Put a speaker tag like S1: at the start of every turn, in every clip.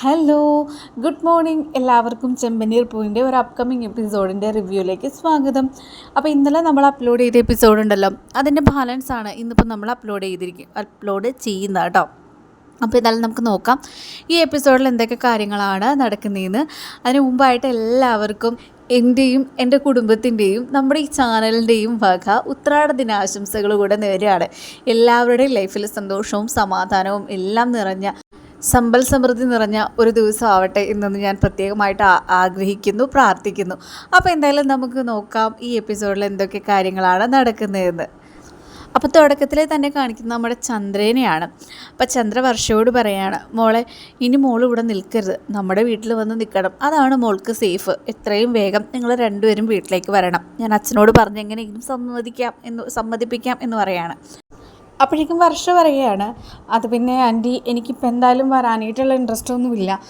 S1: Hello good morning എല്ലാവർക്കും ചെമ്പനീർ പൂവിന്റെ ഒരു അപ്കമിങ് എപ്പിസോഡിന്റെ റിവ്യൂയിലേക്ക് സ്വാഗതം. അപ്പോൾ ഇന്നലെ നമ്മൾ അപ്ലോഡ് ചെയ്ത എപ്പിസോഡ് ഉണ്ടല്ലോ അതിന്റെ ബാലൻസ് ആണ് ഇന്നിപ്പോൾ നമ്മൾ അപ്ലോഡ് ചെയ്തിരിക്കും അപ്ലോഡ് ചെയ്യുന്നത് കേട്ടോ. അപ്പോൾ എന്നാലും നമുക്ക് നോക്കാം ഈ എപ്പിസോഡിൽ എന്തൊക്കെ കാര്യങ്ങളാണ് നടക്കുന്നതെന്ന്. അതിന് മുമ്പായിട്ട് എല്ലാവർക്കും എന്റെയും എന്റെ കുടുംബത്തിന്റെയും നമ്മുടെ ഈ ചാനലിന്റെയും വക ഉത്രാട ദിനാശംസകൾ കൂടെ നേരെയാണ്. എല്ലാവരുടെയും ലൈഫിൽ സന്തോഷവും സമാധാനവും എല്ലാം നിറഞ്ഞ സമ്പൽ സമൃദ്ധി നിറഞ്ഞ ഒരു ദിവസം ആവട്ടെ ഞാൻ പ്രത്യേകമായിട്ട് ആഗ്രഹിക്കുന്നു പ്രാർത്ഥിക്കുന്നു. അപ്പോൾ എന്തായാലും നമുക്ക് നോക്കാം ഈ എപ്പിസോഡിൽ എന്തൊക്കെ കാര്യങ്ങളാണ് നടക്കുന്നതെന്ന്. അപ്പോൾ തുടക്കത്തിൽ തന്നെ കാണിക്കുന്നത് നമ്മുടെ ചന്ദ്രനെയാണ്. അപ്പോൾ ചന്ദ്ര വർഷയോട് പറയാണ് മോളെ ഇനി മോൾ ഇവിടെ നിൽക്കരുത്. നമ്മുടെ വീട്ടിൽ വന്ന് നിൽക്കണം. അതാണ് മോൾക്ക് സേഫ്. എത്രയും വേഗം നിങ്ങൾ രണ്ടുപേരും വീട്ടിലേക്ക് വരണം. ഞാൻ അച്ഛനോട് പറഞ്ഞ് എങ്ങനെയെങ്കിലും സമ്മതിക്കാം എന്ന് സമ്മതിപ്പിക്കാം എന്ന് പറയാണ്. അപ്പോഴേക്കും വർഷ പറയുകയാണ് അത് പിന്നെ ആന്റി എനിക്കിപ്പോൾ എന്തായാലും വരാനായിട്ടുള്ള ഇൻട്രസ്റ്റ് ഒന്നുമില്ല.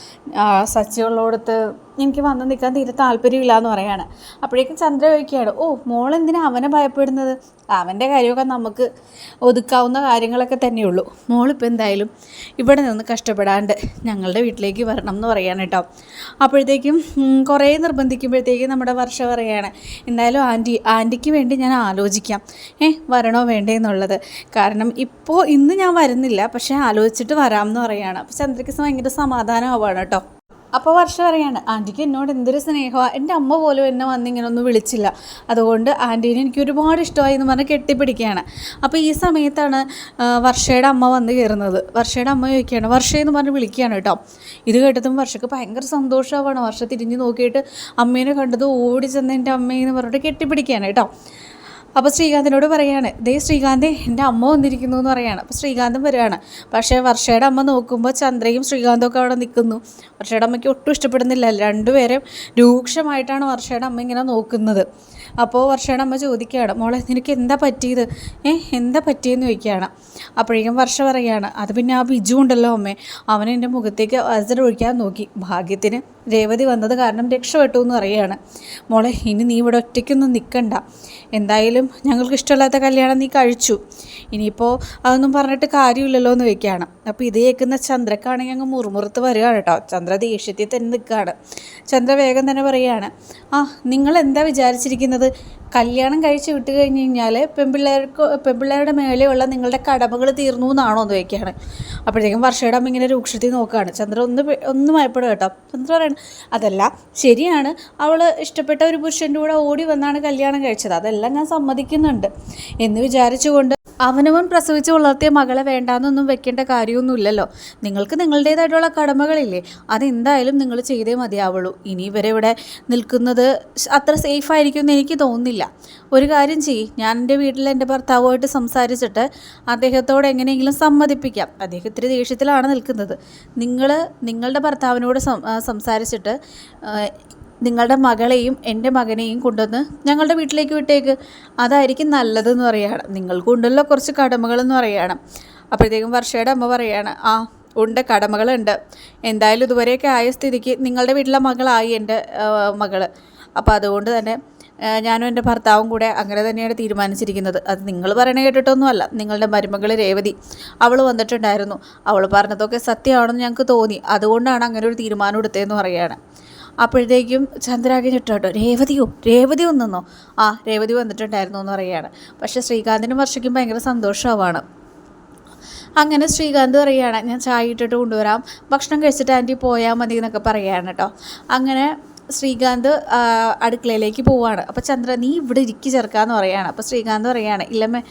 S1: സച്ചിയുള്ളോടത്ത് എനിക്ക് വന്ന് നിൽക്കാൻ തീരെ താല്പര്യമില്ല എന്ന് പറയാണ്. അപ്പോഴേക്കും ചന്ദ്ര ചോദിക്കുകയാണ് ഓ മോൾ എന്തിനാ അവനെ ഭയപ്പെടുന്നത്? അവന്റെ കാര്യമൊക്കെ നമുക്ക് ഒതുക്കാവുന്ന കാര്യങ്ങളൊക്കെ തന്നെയുള്ളൂ. മോളിപ്പോൾ എന്തായാലും ഇവിടെ നിന്ന് കഷ്ടപ്പെടാണ്ട് ഞങ്ങളുടെ വീട്ടിലേക്ക് വരണം എന്ന് പറയാണ് കേട്ടോ. അപ്പോഴത്തേക്കും കുറേ നിർബന്ധിക്കുമ്പോഴത്തേക്കും നമ്മുടെ വർഷ പറയാണ് എന്തായാലും ആന്റി ആന്റിക്ക് വേണ്ടി ഞാൻ ആലോചിക്കാം. ഏ വരണോ വേണ്ടേ എന്നുള്ളത്. കാരണം ഇപ്പോൾ ഇന്ന് ഞാൻ വരുന്നില്ല പക്ഷേ ആലോചിച്ചിട്ട് വരാം എന്ന് പറയാണ്. അപ്പോൾ ചന്ദ്രയ്ക്ക് ഭയങ്കര സമാധാനമാവാണ് കേട്ടോ. അപ്പോൾ വർഷ പറയാണ് ആന്റിക്ക് എന്നോട് എന്തൊരു സ്നേഹമാണ് എന്റെ അമ്മ പോലും എന്നെ വന്ന് ഇങ്ങനെ ഒന്നും വിളിച്ചില്ല. അതുകൊണ്ട് ആന്റീനെ എനിക്ക് ഒരുപാട് ഇഷ്ടമായി എന്ന് പറഞ്ഞ് കെട്ടിപ്പിടിക്കുകയാണ്. അപ്പോൾ ഈ സമയത്താണ് വർഷയുടെ അമ്മ വന്ന് കയറുന്നത്. വർഷയുടെ അമ്മ ചോദിക്കുകയാണ് വർഷ എന്ന് പറഞ്ഞ് വിളിക്കുകയാണ് കേട്ടോ. ഇത് കേട്ടതും വർഷക്ക് ഭയങ്കര സന്തോഷമാവാണ് വർഷ തിരിഞ്ഞ് നോക്കിയിട്ട് അമ്മേനെ കണ്ടത് ഓടി ചെന്ന് എന്റെ അമ്മയെന്ന് പറഞ്ഞിട്ട് കെട്ടിപ്പിടിക്കുകയാണ് കേട്ടോ. അപ്പോൾ ശ്രീകാന്തിനോട് പറയാണ് ദേ ശ്രീകാന്ത് എന്റെ അമ്മ വന്നിരിക്കുന്നു എന്ന് പറയാണ്. അപ്പോൾ ശ്രീകാന്തും വരികയാണ്. പക്ഷേ വർഷയുടെ അമ്മ നോക്കുമ്പോൾ ചന്ദ്രയും ശ്രീകാന്തും ഒക്കെ അവിടെ നിൽക്കുന്നു. വർഷയുടെ അമ്മയ്ക്ക് ഒട്ടും ഇഷ്ടപ്പെടുന്നില്ല. രണ്ടുപേരും രൂക്ഷമായിട്ടാണ് വർഷയുടെ അമ്മ ഇങ്ങനെ നോക്കുന്നത്. അപ്പോൾ വർഷയുടെ അമ്മ ചോദിക്കുകയാണ് മോളെ നിനക്ക് എന്താ പറ്റിയത്? ഏ എന്താ പറ്റിയെന്ന് ചോദിക്കുകയാണ്. അപ്പോഴേക്കും വർഷ പറയുകയാണ് അത് പിന്നെ ആ ബിജു ഉണ്ടല്ലോ അമ്മേ. അവൻ എന്റെ മുഖത്തേക്ക് അസർ ഒഴിക്കാൻ നോക്കി. ഭാഗ്യത്തിന് രേവതി വന്നത് കാരണം രക്ഷപ്പെട്ടു എന്ന് പറയുകയാണ്. മോളെ ഇനി നീ ഇവിടെ ഒറ്റയ്ക്കൊന്നും നിൽക്കണ്ട എന്തായാലും ഞങ്ങൾക്ക് ഇഷ്ടമില്ലാത്ത കല്യാണം നീ കഴിച്ചു. ഇനിയിപ്പോൾ അതൊന്നും പറഞ്ഞിട്ട് കാര്യമില്ലല്ലോ എന്ന് വെക്കുകയാണ്. അപ്പോൾ ഇത് കേൾക്കുന്ന ചന്ദ്രക്കാണെങ്കിൽ അങ്ങ് മുറുമുറുത്ത് വരികയാണ് കേട്ടോ. ചന്ദ്ര ദേഷ്യത്തിൽ തന്നെ നിൽക്കുകയാണ്. ചന്ദ്ര വേഗം തന്നെ പറയുകയാണ് ആ നിങ്ങൾ എന്താ വിചാരിച്ചിരിക്കുന്നത്? കല്യാണം കഴിച്ച് വിട്ട് കഴിഞ്ഞ് കഴിഞ്ഞാൽ പെൺപിള്ളേർക്ക് പെൺപിള്ളേരുടെ മേലെയുള്ള നിങ്ങളുടെ കടമകൾ തീർന്നു എന്നാണോ എന്ന് ചോദിക്കുകയാണ്. അപ്പോഴത്തേക്കും വർഷയുടെ അമ്മ ഇങ്ങനെ രൂക്ഷത്തിൽ നോക്കുകയാണ്. ചന്ദ്ര ഒന്ന് ഒന്ന് ഭയപ്പെടുക കേട്ടോ. ചന്ദ്ര പറയണം അതല്ല ശരിയാണ്. അവൾ ഇഷ്ടപ്പെട്ട ഒരു പുരുഷന്റെ കൂടെ ഓടി വന്നാണ് കല്യാണം കഴിച്ചത്. അതെല്ലാം ഞാൻ സമ്മതിക്കുന്നുണ്ട്. എന്ന് വിചാരിച്ചുകൊണ്ട് അവനവൻ പ്രസവിച്ച് വളർത്തിയ മകളെ വേണ്ടാന്നൊന്നും വെക്കേണ്ട കാര്യമൊന്നുമില്ലല്ലോ. നിങ്ങൾക്ക് നിങ്ങളുടേതായിട്ടുള്ള കടമകളില്ലേ. അതെന്തായാലും നിങ്ങൾ ചെയ്തേ മതിയാവുള്ളൂ. ഇനി ഇവരെ ഇവിടെ നിൽക്കുന്നത് അത്ര സേഫ് ആയിരിക്കും എന്ന് എനിക്ക് തോന്നുന്നില്ല. ഒരു കാര്യം ചെയ്യ്. ഞാൻ എന്റെ വീട്ടിൽ എന്റെ ഭർത്താവുമായിട്ട് സംസാരിച്ചിട്ട് അദ്ദേഹത്തോട് എങ്ങനെയെങ്കിലും സമ്മതിപ്പിക്കാം. അദ്ദേഹം ഇത്തിരി ദേഷ്യത്തിലാണ് നിൽക്കുന്നത്. നിങ്ങൾ നിങ്ങളുടെ ഭർത്താവിനോട് സംസാരിച്ചിട്ട് നിങ്ങളുടെ മകളെയും എന്റെ മകനെയും കൊണ്ടുവന്ന് ഞങ്ങളുടെ വീട്ടിലേക്ക് വിട്ടേക്ക്. അതായിരിക്കും നല്ലതെന്ന് പറയുകയാണ് നിങ്ങൾക്കുണ്ടല്ലോ കുറച്ച് കടമകളെന്ന് പറയുകയാണ് അപ്പോഴത്തേക്കും വർഷയുടെ അമ്മ പറയുകയാണ് ആ ഉണ്ട് കടമകളുണ്ട്. എന്തായാലും ഇതുവരെയൊക്കെ ആയ സ്ഥിതിക്ക് നിങ്ങളുടെ വീട്ടിലെ മകളായി എന്റെ മകൾ അപ്പോൾ അതുകൊണ്ട് തന്നെ ഞാനും എന്റെ ഭർത്താവും കൂടെ അങ്ങനെ തന്നെയാണ് തീരുമാനിച്ചിരിക്കുന്നത്. അത് നിങ്ങൾ പറയണ കേട്ടിട്ടൊന്നുമല്ല. നിങ്ങളുടെ മരുമകൾ രേവതി അവൾ വന്നിട്ടുണ്ടായിരുന്നു. അവൾ പറഞ്ഞതൊക്കെ സത്യമാണെന്ന് ഞങ്ങൾക്ക് തോന്നി. അതുകൊണ്ടാണ് അങ്ങനെ ഒരു തീരുമാനം എടുത്തതെന്ന് പറയുകയാണ് അപ്പോഴത്തേക്കും ചന്ദ്രാകെ ഇട്ടോട്ടോ രേവതിയോ? രേവതി വന്നെന്നോ ആ രേവതി വന്നിട്ടുണ്ടായിരുന്നു എന്ന് പറയുകയാണ്. പക്ഷേ ശ്രീകാന്തിനും വർഷയ്ക്കും ഭയങ്കര സന്തോഷമാണ്. അങ്ങനെ ശ്രീകാന്ത് പറയുകയാണ് ഞാൻ ചായ ഇട്ടിട്ട് കൊണ്ടുവരാം. ഭക്ഷണം കഴിച്ചിട്ട് ആന്റി പോയാൽ മതി എന്നൊക്കെ പറയുകയാണ് കേട്ടോ. അങ്ങനെ ശ്രീകാന്ത് അടുക്കളയിലേക്ക് പോവാണ്. അപ്പോൾ ചന്ദ്ര നീ ഇവിടെ ഇരിക്കി ചേർക്കാന്ന് പറയാണ്. അപ്പോൾ ശ്രീകാന്ത് പറയാണ് ഇല്ലമ്മേ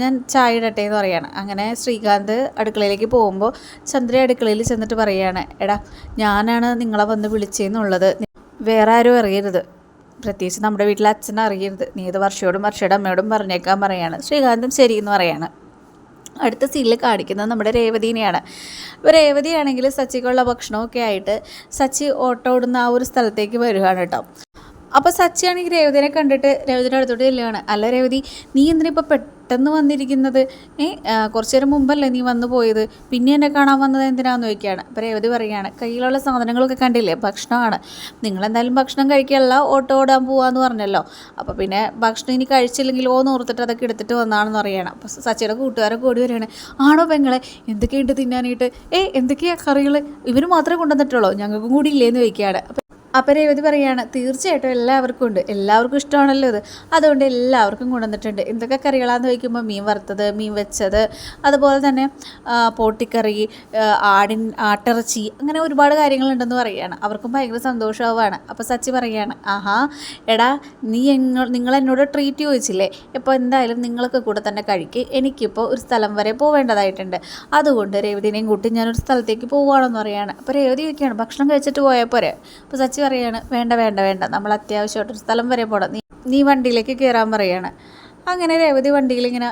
S1: ഞാൻ ചായ ഇടട്ടെ എന്ന് പറയാണ്. അങ്ങനെ ശ്രീകാന്ത് അടുക്കളയിലേക്ക് പോകുമ്പോൾ ചന്ദ്ര അടുക്കളയിൽ ചെന്നിട്ട് പറയാണ് എടാ ഞാനാണ് നിങ്ങളെ വന്ന് വിളിച്ചതെന്നുള്ളത് വേറെ ആരും അറിയരുത്. പ്രത്യേകിച്ച് നമ്മുടെ വീട്ടിലെ അച്ഛനെ അറിയരുത്. നീ ഇത് വർഷയോടും വർഷയുടെ അമ്മയോടും പറഞ്ഞേക്കാൻ പറയാണ്. ശ്രീകാന്തും ശരി എന്ന് പറയാണ്. അടുത്ത സീനിൽ കാണിക്കുന്നത് നമ്മുടെ രേവതീനെയാണ്. ഇപ്പോൾ രേവതിയാണെങ്കിൽ സച്ചിക്കുള്ള ഭക്ഷണമൊക്കെ ആയിട്ട് സച്ചി ഓട്ടോ ഓടുന്ന ആ ഒരു സ്ഥലത്തേക്ക് വരികയാണ് കേട്ടോ. അപ്പോൾ സച്ചിയാണെങ്കിൽ രേവതിനെ കണ്ടിട്ട് രേവതിയുടെ അടുത്തോട്ട് ചെല്ലുകയാണ് അല്ല രേവതി നീ എന്തിനാ ഇപ്പോൾ പെട്ടെന്ന് വന്നിരിക്കുന്നത്. ഏ കുറച്ചു നേരം മുമ്പല്ലേ നീ വന്നു പോയത്? പിന്നെ എന്നെ കാണാൻ വന്നത് എന്തിനാന്ന് ചോദിക്കുകയാണ്. അപ്പോൾ രേവതി പറയുകയാണ് കയ്യിലുള്ള സാധനങ്ങളൊക്കെ കണ്ടില്ലേ? ഭക്ഷണമാണ്. നിങ്ങളെന്തായാലും ഭക്ഷണം കഴിക്കാനുള്ള ഓട്ടോ ഓടാൻ പോവാന്ന് പറഞ്ഞല്ലോ. അപ്പോൾ പിന്നെ ഭക്ഷണം ഇനി കഴിച്ചില്ലെങ്കിൽ ഓന്ന് ഓർത്തിട്ട് അതൊക്കെ എടുത്തിട്ട് വന്നാണെന്ന് അറിയണം അപ്പോൾ സച്ചിയുടെ കൂട്ടുകാരൊക്കെ ഓടി വരികയാണ് ആണോ പെങ്ങളെ? എന്തൊക്കെയുണ്ട് തിന്നാനായിട്ട്? ഏ എന്തൊക്കെയാ കറികൾ ഇവർ മാത്രമേ കൊണ്ടുവന്നിട്ടുള്ളൂ? ഞങ്ങൾക്കും കൂടി ഇല്ലേന്ന് ചോദിക്കുകയാണ്. അപ്പം രേവതി പറയുകയാണ് തീർച്ചയായിട്ടും എല്ലാവർക്കും ഉണ്ട്. എല്ലാവർക്കും ഇഷ്ടമാണല്ലോ ഇത്. അതുകൊണ്ട് എല്ലാവർക്കും കൊണ്ടുവന്നിട്ടുണ്ട്. എന്തൊക്കെ കറികളാന്ന് ചോദിക്കുമ്പോൾ മീൻ വറുത്തത് മീൻ വെച്ചത് അതുപോലെ തന്നെ പോട്ടിക്കറി ആടിൻ ആട്ടിറച്ചി അങ്ങനെ ഒരുപാട് കാര്യങ്ങളുണ്ടെന്ന് പറയുകയാണ് അവർക്കും ഭയങ്കര സന്തോഷമാവാണ് അപ്പോൾ സച്ചി പറയുകയാണ് ആഹാ എടാ നീ എങ്ങ നിങ്ങൾ എന്നോട് ട്രീറ്റ് ചോദിച്ചില്ലേ? ഇപ്പോൾ എന്തായാലും നിങ്ങൾക്ക് കൂടെ തന്നെ കഴിക്ക്. എനിക്കിപ്പോൾ ഒരു സ്ഥലം വരെ പോവേണ്ടതായിട്ടുണ്ട്. അതുകൊണ്ട് രേവതിനെയും കൂട്ടി ഞാനൊരു സ്ഥലത്തേക്ക് പോവുകയാണെന്ന് പറയുകയാണ് അപ്പോൾ രേവതി ചോദിക്കുകയാണ് ഭക്ഷണം കഴിച്ചിട്ട് പോയാൽ പോരെ? അപ്പോൾ സച്ചി പറയാണ് വേണ്ട വേണ്ട വേണ്ട നമ്മൾ അത്യാവശ്യമായിട്ടൊരു സ്ഥലം വരെ പോകണം നീ നീ വണ്ടിയിലേക്ക് കയറാൻ പറയാണ്. അങ്ങനെ രേവതി വണ്ടിയിൽ ഇങ്ങനെ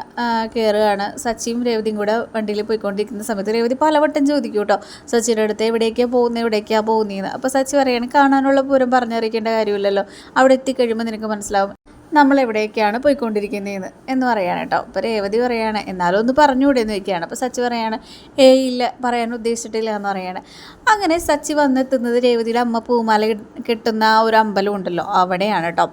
S1: കയറുകയാണ് സച്ചിയും രേവതിയും കൂടെ വണ്ടിയിൽ പോയിക്കൊണ്ടിരിക്കുന്ന സമയത്ത് രേവതി പലവട്ടം ചോദിക്കും കേട്ടോ സച്ചിയുടെ അടുത്ത് എവിടേക്കാണ് പോകുന്നത് എവിടേക്കാണ് പോകുന്നതെന്ന് അപ്പോൾ സച്ചി പറയാണ് കാണാനുള്ള പൂരം പറഞ്ഞറിയിക്കേണ്ട കാര്യമില്ലല്ലോ. അവിടെ എത്തിക്കഴിയുമ്പോൾ നിനക്ക് മനസ്സിലാവും. നമ്മൾ എവിടെയൊക്കെയാണ് പോയിക്കൊണ്ടിരിക്കുന്നതെന്ന് എന്ന് പറയാണ് കേട്ടോ. അപ്പോൾ രേവതി പറയാണ് എന്നാലും ഒന്ന് പറഞ്ഞുകൂടെ എന്ന് ചോദിക്കുകയാണ് അപ്പോൾ സച്ചി പറയാണ് ഏ ഇല്ല പറയാൻ ഉദ്ദേശിച്ചിട്ടില്ല എന്ന് പറയാണ്. അങ്ങനെ സച്ചി വന്നെത്തുന്നത് രേവതിയുടെ അമ്മ പൂമാല കിട്ടുന്ന ആ ഒരു അമ്പലം ഉണ്ടല്ലോ അവിടെയാണ് കേട്ടോ.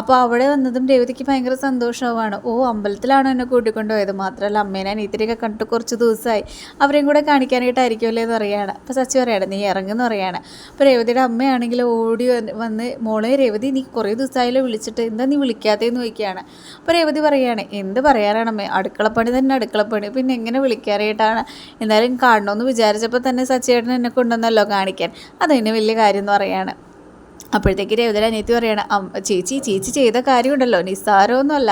S1: അപ്പോൾ അവിടെ വന്നതും രേവതിക്ക് ഭയങ്കര സന്തോഷവുമാണ്. ഓ അമ്പലത്തിലാണ് എന്നെ കൂട്ടിക്കൊണ്ടുപോയത്. മാത്രമല്ല അമ്മേനെ അനീത്തിരിയൊക്കെ കണ്ടിട്ട് കുറച്ച് ദിവസമായി. അവരെയും കൂടെ കാണിക്കാനായിട്ടായിരിക്കുമല്ലേ എന്ന് പറയാണ്. അപ്പോൾ സച്ചി പറയാണ് നീ ഇറങ്ങുന്ന പറയാണ്. അപ്പോൾ രേവതിയുടെ അമ്മയാണെങ്കിൽ ഓടി വന്ന് മോളെ രേവതി നീ കുറേ ദിവസമായാലും വിളിച്ചിട്ട്. എന്താ നീ വിളിക്കാത്തതെന്ന് ചോദിക്കുകയാണ്. അപ്പോൾ രേവതി പറയുകയാണ് എന്ത് പറയാനാണ് അമ്മേ അടുക്കളപ്പണി തന്നെ അടുക്കളപ്പണി. പിന്നെ എങ്ങനെ വിളിക്കാനായിട്ടാണ്? എന്തായാലും കാണണമെന്ന് വിചാരിച്ചപ്പോൾ തന്നെ സച്ചേട്ടൻ എന്നെ കൊണ്ടുവന്നല്ലോ കാണിക്കാൻ. അതതിന് വലിയ കാര്യം എന്ന് പറയാണ്. അപ്പോഴത്തേക്ക് രവിതര അനിയത്തി പറയണം ചേച്ചി ചേച്ചി ചെയ്ത കാര്യമുണ്ടല്ലോ നിസ്സാരമൊന്നുമല്ല.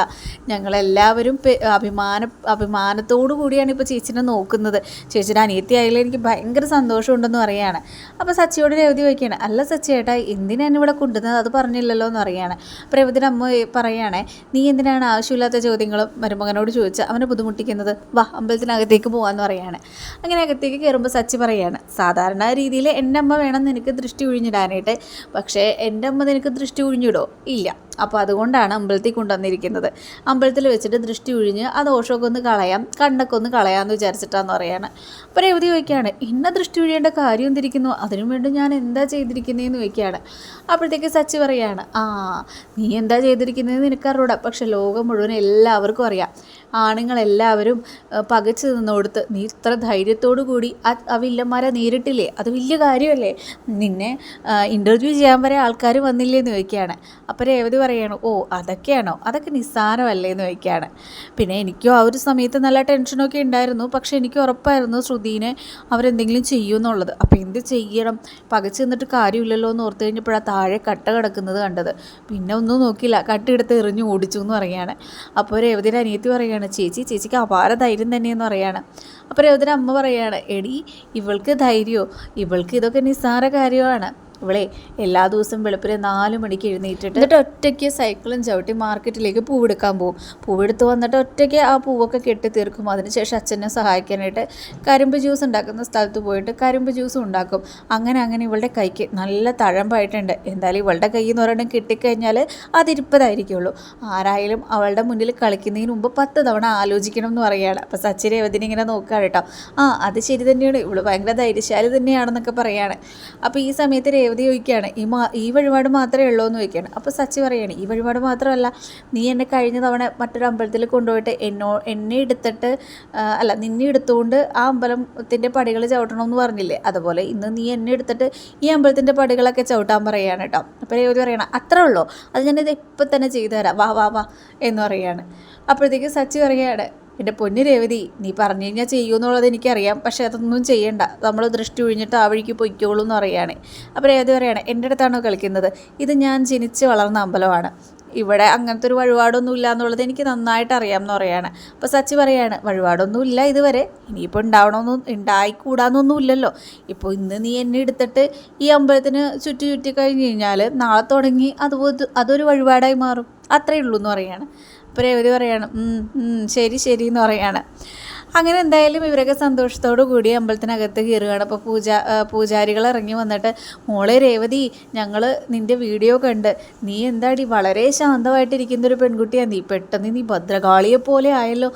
S1: ഞങ്ങളെല്ലാവരും അഭിമാന അഭിമാനത്തോടു കൂടിയാണ് ഇപ്പോൾ ചേച്ചിനെ നോക്കുന്നത്. ചേച്ചിയുടെ അനിയത്തി ആയാലും എനിക്ക് ഭയങ്കര സന്തോഷമുണ്ടെന്ന് പറയാണ്. അപ്പോൾ സച്ചിയോട് രേവതി ചോദിക്കുകയാണ് അല്ല സച്ചി ഏട്ടാ എന്തിനാണ് ഇവിടെ കൊണ്ടുവന്നത്? അത് പറഞ്ഞില്ലല്ലോ എന്ന് പറയാണ്. അപ്പോൾ രേവതിയുടെ അമ്മ പറയുകയാണേ നീ എന്തിനാണ് ആവശ്യമില്ലാത്ത ചോദ്യങ്ങളും മരുമകനോട് ചോദിച്ച് അവനെ ബുദ്ധിമുട്ടിക്കുന്നത്? വാ അമ്പലത്തിനകത്തേക്ക് പോകാമെന്ന് പറയാണ്. അങ്ങനെ അകത്തേക്ക് കയറുമ്പോൾ സച്ചി പറയാണ് സാധാരണ രീതിയിൽ എന്റെ അമ്മ വേണം നിനക്ക് ദൃഷ്ടി ഒഴിഞ്ഞിടാനായിട്ട്. പക്ഷേ എന്റെ അമ്മ നിനക്ക് ദൃഷ്ടി ഒഴിഞ്ഞിടോ ഇല്ല. അപ്പോൾ അതുകൊണ്ടാണ് അമ്പലത്തിൽ കൊണ്ടുവന്നിരിക്കുന്നത്. അമ്പലത്തിൽ വെച്ചിട്ട് ദൃഷ്ടി ഒഴിഞ്ഞ് ആ ദോഷമൊക്കെ ഒന്ന് കളയാം കണ്ണൊക്കെ ഒന്ന് കളയാമെന്ന് വിചാരിച്ചിട്ടാന്ന് പറയാണ്. അപ്പോൾ രേവതി ചോദിക്കുകയാണ് ഇന്ന ദൃഷ്ടി ഒഴിയേണ്ട കാര്യം എന്തിരിക്കുന്നു? അതിനു വേണ്ടി ഞാൻ എന്താ ചെയ്തിരിക്കുന്നതെന്ന് ചോദിക്കുകയാണ്. അപ്പോഴത്തേക്ക് സച്ചി പറയാണ് ആ നീ എന്താ ചെയ്തിരിക്കുന്നതെന്ന് നിനക്കറിയൂടാ പക്ഷെ ലോകം മുഴുവൻ എല്ലാവർക്കും അറിയാം. ആണുങ്ങളെല്ലാവരും പകച്ചു നിന്നോടുത്ത് നീ ഇത്ര ധൈര്യത്തോടു കൂടി ആ വില്ലന്മാരെ നേരിട്ടില്ലേ? അത് വലിയ കാര്യമല്ലേ? നിന്നെ ഇന്റർവ്യൂ ചെയ്യാൻ വരെ ആൾക്കാർ വന്നില്ലേ എന്ന് ചോദിക്കുകയാണ്. അപ്പോൾ രേവതി പറയാണ് ഓ അതൊക്കെയാണോ? അതൊക്കെ നിസ്സാരമല്ലേ? എന്ന് ചോദിക്കുകയാണ്. പിന്നെ എനിക്കും ആ ഒരു സമയത്ത് നല്ല ടെൻഷനൊക്കെ ഉണ്ടായിരുന്നു. പക്ഷേ എനിക്ക് ഉറപ്പായിരുന്നു ശ്രുതിനെ അവരെന്തെങ്കിലും ചെയ്യുമെന്നുള്ളത്. അപ്പോൾ എന്ത് ചെയ്യണം? പകച്ചു നിന്നിട്ട് കാര്യമില്ലല്ലോ എന്ന് ഓർത്ത് കഴിഞ്ഞപ്പോഴാണ് താഴെ കട്ട കിടക്കുന്നത് കണ്ടത്. പിന്നെ ഒന്നും നോക്കിയില്ല. കട്ടെടുത്ത് എറിഞ്ഞു ഓടിച്ചു എന്ന് പറയുകയാണ്. അപ്പോൾ രേവതിയുടെ അനിയത്തി പറയുകയാണ് ചേച്ചി ചേച്ചിക്ക് അപാര ധൈര്യം തന്നെയെന്ന് പറയുകയാണ്. അപ്പോൾ രേവതിയുടെ അമ്മ പറയുകയാണ് എടി ഇവൾക്ക് ധൈര്യമോ? ഇവൾക്ക് ഇതൊക്കെ നിസ്സാര കാര്യമാണ്. ഇവളെ എല്ലാ ദിവസവും വെളുപ്പിന് നാല് മണിക്ക് എഴുന്നേറ്റിട്ട് എന്നിട്ട് ഒറ്റയ്ക്ക് സൈക്കിളും ചവിട്ടി മാർക്കറ്റിലേക്ക് പൂവെടുക്കാൻ പോകും പൂവെടുത്ത് വന്നിട്ട് ഒറ്റയ്ക്ക് ആ പൂവൊക്കെ കെട്ടി തീർക്കും അതിനുശേഷം അച്ഛനെ സഹായിക്കാനായിട്ട് കരിമ്പ് ജ്യൂസ് ഉണ്ടാക്കുന്ന സ്ഥലത്ത് പോയിട്ട് കരിമ്പ് ജ്യൂസ് ഉണ്ടാക്കും. അങ്ങനെ അങ്ങനെ ഇവളുടെ കൈക്ക് നല്ല തഴമ്പായിട്ടുണ്ട്. എന്തായാലും ഇവളുടെ കൈ എന്ന് പറയുന്നത് കിട്ടിക്കഴിഞ്ഞാൽ അതിരിപ്പതായിരിക്കുള്ളൂ. ആരായാലും അവളുടെ മുന്നിൽ കളിക്കുന്നതിന് മുമ്പ് പത്ത് തവണ ആലോചിക്കണം എന്ന് പറയുകയാണ്. അപ്പോൾ സച്ചിൻ രേവതിനെ ഇങ്ങനെ നോക്കുകയാണ് കേട്ടോ. ആ അത് ശരി തന്നെയാണ്. ഇവൾ ഭയങ്കര ധൈര്യശാലി തന്നെയാണെന്നൊക്കെ പറയുകയാണ് അപ്പോൾ ഈ സമയത്ത് രേവതി ചോദിക്കുകയാണ് ഈ മാ ഈ വഴിപാട് മാത്രമേ ഉള്ളൂ എന്ന് ചോദിക്കുകയാണ്. അപ്പോൾ സച്ചി പറയാണ് ഈ വഴിപാട് മാത്രമല്ല നീ എന്നെ കഴിഞ്ഞ തവണ മറ്റൊരു അമ്പലത്തിൽ കൊണ്ടുപോയിട്ട് എന്നോ എന്നെ എടുത്തിട്ട് അല്ല നിന്നെ എടുത്തുകൊണ്ട് ആ അമ്പലത്തിന്റെ പടികൾ ചവിട്ടണമെന്ന് പറഞ്ഞില്ലേ? അതുപോലെ ഇന്ന് നീ എന്നെ എടുത്തിട്ട് ഈ അമ്പലത്തിന്റെ പടികളൊക്കെ ചവിട്ടാൻ പറയുകയാണ് കേട്ടോ. അപ്പോൾ രേവതി പറയണം അത്രേ ഉള്ളൂ. അത് ഞാനിത് ഇപ്പം തന്നെ ചെയ്തു തരാം. വാ വാ വാ എന്ന് പറയുകയാണ് അപ്പോഴത്തേക്ക് സച്ചി പറയുകയാണ് എന്റെ പൊന്നു രേവതി നീ പറഞ്ഞു കഴിഞ്ഞാൽ ചെയ്യുമെന്നുള്ളത് എനിക്കറിയാം. പക്ഷേ അതൊന്നും ചെയ്യണ്ട. നമ്മൾ ദൃഷ്ടി ഒഴിഞ്ഞിട്ട് ആ വഴിക്ക് പൊയ്ക്കോളൂ എന്ന് പറയുകയാണ്. അപ്പോൾ രേവതി പറയുകയാണ് എന്റെ അടുത്താണോ കളിക്കുന്നത്? ഇത് ഞാൻ ജനിച്ച് വളർന്ന അമ്പലമാണ്. ഇവിടെ അങ്ങനത്തെ ഒരു വഴിപാടൊന്നും ഇല്ല എന്നുള്ളത് എനിക്ക് നന്നായിട്ട് അറിയാം എന്ന് പറയാണ് അപ്പോൾ സച്ചി പറയാണ് വഴിപാടൊന്നും ഇല്ല ഇതുവരെ. ഇനിയിപ്പോൾ ഉണ്ടാവണമെന്നും ഉണ്ടായിക്കൂടാന്നൊന്നും ഇല്ലല്ലോ. ഇപ്പോൾ ഇന്ന് നീ എന്നെ എടുത്തിട്ട് ഈ അമ്പലത്തിന് ചുറ്റി ചുറ്റി കഴിഞ്ഞ് കഴിഞ്ഞാൽ നാളെ തുടങ്ങി അതുപോലെ അതൊരു വഴിപാടായി മാറും. അത്രയേ ഉള്ളൂ എന്ന് പറയാണ് അപ്പോൾ രേവതി പറയാണ് "ഉം, ഉം, ശരി ശരി എന്ന് പറയാണ്. അങ്ങനെ എന്തായാലും ഇവരൊക്കെ സന്തോഷത്തോടു കൂടി അമ്പലത്തിനകത്ത് കയറുകയാണ്. അപ്പോൾ പൂജ പൂജാരികൾ ഇറങ്ങി വന്നിട്ട് മോളെ രേവതി ഞങ്ങൾ നിന്റെ വീഡിയോ കണ്ട് നീ എന്താടി വളരെ ശാന്തമായിട്ടിരിക്കുന്ന ഒരു പെൺകുട്ടിയാണ് നീ പെട്ടെന്ന് നീ ഭദ്രകാളിയെ പോലെ ആയല്ലോ.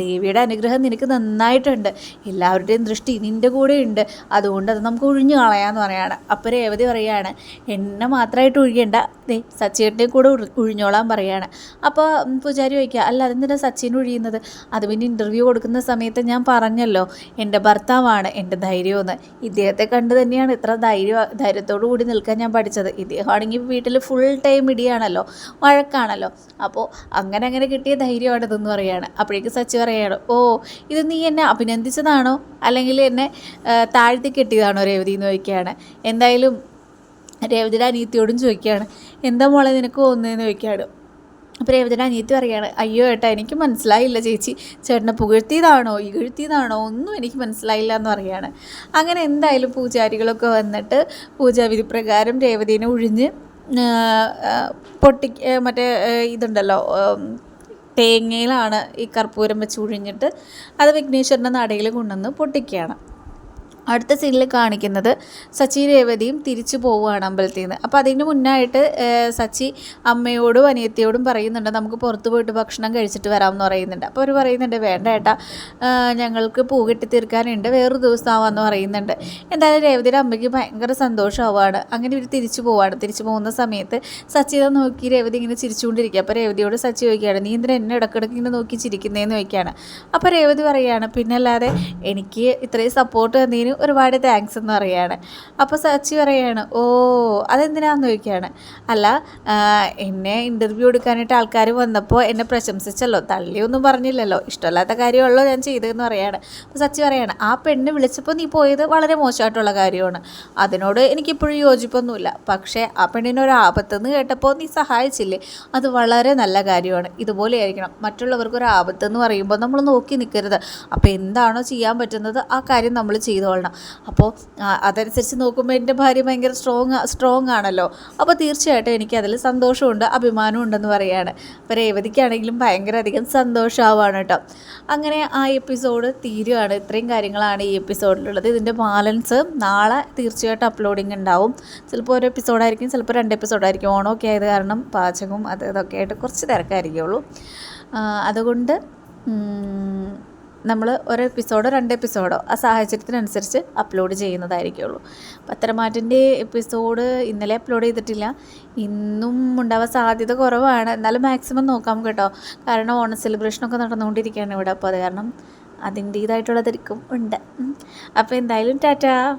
S1: ദേവിയുടെ അനുഗ്രഹം നിനക്ക് നന്നായിട്ടുണ്ട്. എല്ലാവരുടെയും ദൃഷ്ടി നിന്റെ കൂടെ ഉണ്ട്. അതുകൊണ്ട് അത് നമുക്ക് ഒഴിഞ്ഞു കളയാമെന്ന് പറയാണ്. അപ്പോൾ രേവതി പറയാണ് എന്നെ മാത്രമായിട്ട് ഒഴിയണ്ട. ദേ സച്ചിയുടെ കൂടെ ഒഴിഞ്ഞോളാൻ പറയാണ്. അപ്പോൾ പൂജാരി ചോദിക്കുക അല്ല അതെന്തിനാണ് സച്ചിൻ ഒഴിയുന്നത്? അത് പിന്നെ ഇന്റർവ്യൂ കൊടുക്കുന്ന സമയത്ത് ഞാൻ പറഞ്ഞല്ലോ എന്റെ ഭർത്താവാണ് എന്റെ ധൈര്യമെന്ന്. ഇദ്ദേഹത്തെ കണ്ട് തന്നെയാണ് ഇത്ര ധൈര്യ ധൈര്യത്തോടു കൂടി നിൽക്കാൻ ഞാൻ പഠിച്ചത്. ഇദ്ദേഹമാണെങ്കിൽ വീട്ടിൽ ഫുൾ ടൈം ഇടിയാണല്ലോ വഴക്കാണല്ലോ. അപ്പോൾ അങ്ങനെ അങ്ങനെ കിട്ടിയ ധൈര്യമാണ് ഇതെന്ന് പറയുകയാണ് അപ്പോഴേക്ക് സച്ചി പറയുകയാണ് ഓ ഇത് നീ എന്നെ അഭിനന്ദിച്ചതാണോ? അല്ലെങ്കിൽ എന്നെ താഴ്ത്തി കെട്ടിയതാണോ രേവതി? എന്ന് ചോദിക്കുകയാണ്. എന്തായാലും രേവതിയുടെ അനിയത്തിയോടും ചോദിക്കുകയാണ് എന്താ മോളെ നിനക്ക് തോന്നുന്നതെന്ന്? ചോദിക്കുകയാണ്. അപ്പോൾ രേവതിയുടെ അനിയത്തി പറയുകയാണ് അയ്യോ ഏട്ടാ എനിക്ക് മനസ്സിലായില്ല ചേച്ചി. ചേട്ടനെ പുകഴ്ത്തിയതാണോ? ഇകഴ്ത്തിയതാണോ? ഒന്നും എനിക്ക് മനസ്സിലായില്ല എന്ന് പറയുകയാണ്. അങ്ങനെ എന്തായാലും പൂജാരികളൊക്കെ വന്നിട്ട് പൂജാവിധി പ്രകാരം രേവതിനെ ഒഴിഞ്ഞ് പൊട്ടി മറ്റേ ഇതുണ്ടല്ലോ തേങ്ങയിലാണ് ഈ കർപ്പൂരം വെച്ച് ഉഴിഞ്ഞിട്ട് അത് വിഘ്നേശ്വരന്റെ നടയിൽ കൊണ്ടുവന്ന് പൊട്ടിക്കുകയാണ്. അടുത്ത സീനിൽ കാണിക്കുന്നത് സച്ചി രേവതിയും തിരിച്ചു പോവുകയാണ് അമ്പലത്തിൽ നിന്ന്. അപ്പോൾ അതിന് മുന്നായിട്ട് സച്ചി അമ്മയോടും അനിയത്തിയോടും പറയുന്നുണ്ട് നമുക്ക് പുറത്ത് പോയിട്ട് ഭക്ഷണം കഴിച്ചിട്ട് വരാമെന്ന് പറയുന്നുണ്ട്. അപ്പോൾ അവർ പറയുന്നുണ്ട് വേണ്ട ഏട്ടാ ഞങ്ങൾക്ക് പൂ കെട്ടി തീർക്കാനുണ്ട് വേറൊരു ദിവസം ആവാമെന്ന് പറയുന്നുണ്ട്. എന്തായാലും രേവതിയുടെ അമ്മയ്ക്ക് ഭയങ്കര സന്തോഷമാവാണ് അങ്ങനെ ഇവർ തിരിച്ചു പോവാണ് തിരിച്ചു പോകുന്ന സമയത്ത് സച്ചിയെ നോക്കി രേവതി ഇങ്ങനെ ചിരിച്ചുകൊണ്ടിരിക്കുക. അപ്പോൾ രേവതിയോട് സച്ചി ചോദിക്കുകയാണ് നീ എന്നെ ഇടക്കിടക്ക് ഇങ്ങനെ നോക്കി ചിരിക്കുന്നതെന്ന് ചോദിക്കുകയാണ്. അപ്പോൾ രേവതി പറയുകയാണ് പിന്നല്ലാതെ എനിക്ക് ഇത്രയും സപ്പോർട്ട് തന്നതിന് ഒരുപാട് താങ്ക്സ് എന്ന് പറയുകയാണ് അപ്പോൾ സച്ചി പറയുകയാണ് ഓ അതെന്തിനാന്ന് ചോദിക്കുകയാണ്? അല്ല എന്നെ ഇന്റർവ്യൂ എടുക്കാനായിട്ട് ആൾക്കാർ വന്നപ്പോൾ എന്നെ പ്രശംസിച്ചല്ലോ തള്ളിയൊന്നും പറഞ്ഞില്ലല്ലോ ഇഷ്ടമല്ലാത്ത കാര്യമുള്ളൂ ഞാൻ ചെയ്തതെന്ന് പറയാണ്. അപ്പോൾ സച്ചി പറയുകയാണ് ആ പെണ്ണ് വിളിച്ചപ്പോൾ നീ പോയത് വളരെ മോശമായിട്ടുള്ള കാര്യമാണ്. അതിനോട് എനിക്കിപ്പോഴും യോജിപ്പൊന്നുമില്ല. പക്ഷേ ആ പെണ്ണിനൊരു ആപത്തെന്ന് കേട്ടപ്പോൾ നീ സഹായിച്ചില്ലേ? അത് വളരെ നല്ല കാര്യമാണ്. ഇതുപോലെ ആയിരിക്കണം. മറ്റുള്ളവർക്ക് ഒരു ആപത്തെന്ന് പറയുമ്പോൾ നമ്മൾ നോക്കി നിൽക്കരുത് അപ്പോൾ എന്താണോ ചെയ്യാൻ പറ്റുന്നത് ആ കാര്യം നമ്മൾ ചെയ്തോളണം. അപ്പോൾ അതനുസരിച്ച് നോക്കുമ്പോൾ എന്റെ ഭാര്യ ഭയങ്കര സ്ട്രോങ് സ്ട്രോങ് ആണല്ലോ. അപ്പോൾ തീർച്ചയായിട്ടും എനിക്ക് അതിൽ സന്തോഷമുണ്ട് അഭിമാനവും ഉണ്ടെന്ന് പറയുകയാണ് അപ്പോൾ രേവതിക്കാണെങ്കിലും ഭയങ്കര അധികം സന്തോഷമാവാണ് കേട്ടോ. അങ്ങനെ ആ എപ്പിസോഡ് തീരുകയാണ് ഇത്രയും കാര്യങ്ങളാണ് ഈ എപ്പിസോഡിലുള്ളത് ഇതിന്റെ ബാലൻസ് നാളെ തീർച്ചയായിട്ടും അപ്ലോഡിങ് ഉണ്ടാവും. ചിലപ്പോൾ ഒരു എപ്പിസോഡായിരിക്കും ചിലപ്പോൾ രണ്ട് എപ്പിസോഡായിരിക്കും ഓണമൊക്കെ ആയത് കാരണം പാചകവും അത് ഇതൊക്കെ ആയിട്ട് കുറച്ച് തിരക്കായിരിക്കുള്ളൂ. അതുകൊണ്ട് നമ്മൾ ഒരു എപ്പിസോഡോ രണ്ട് എപ്പിസോഡോ ആ സാഹചര്യത്തിനനുസരിച്ച് അപ്ലോഡ് ചെയ്യുന്നതായിരിക്കുള്ളൂ. പത്തരമാറ്റിന്റെ എപ്പിസോഡ് ഇന്നലെ അപ്ലോഡ് ചെയ്തിട്ടില്ല. ഇന്നും ഉണ്ടാവാൻ സാധ്യത കുറവാണ്. എന്നാലും മാക്സിമം നോക്കാം കേട്ടോ. കാരണം ഓണ സെലിബ്രേഷനൊക്കെ നടന്നുകൊണ്ടിരിക്കുകയാണ് ഇവിടെ. അപ്പോൾ അത് കാരണം അതിന്റേതായിട്ടുള്ള തിരക്കും ഉണ്ട് അപ്പോൾ എന്തായാലും ടാറ്റാ.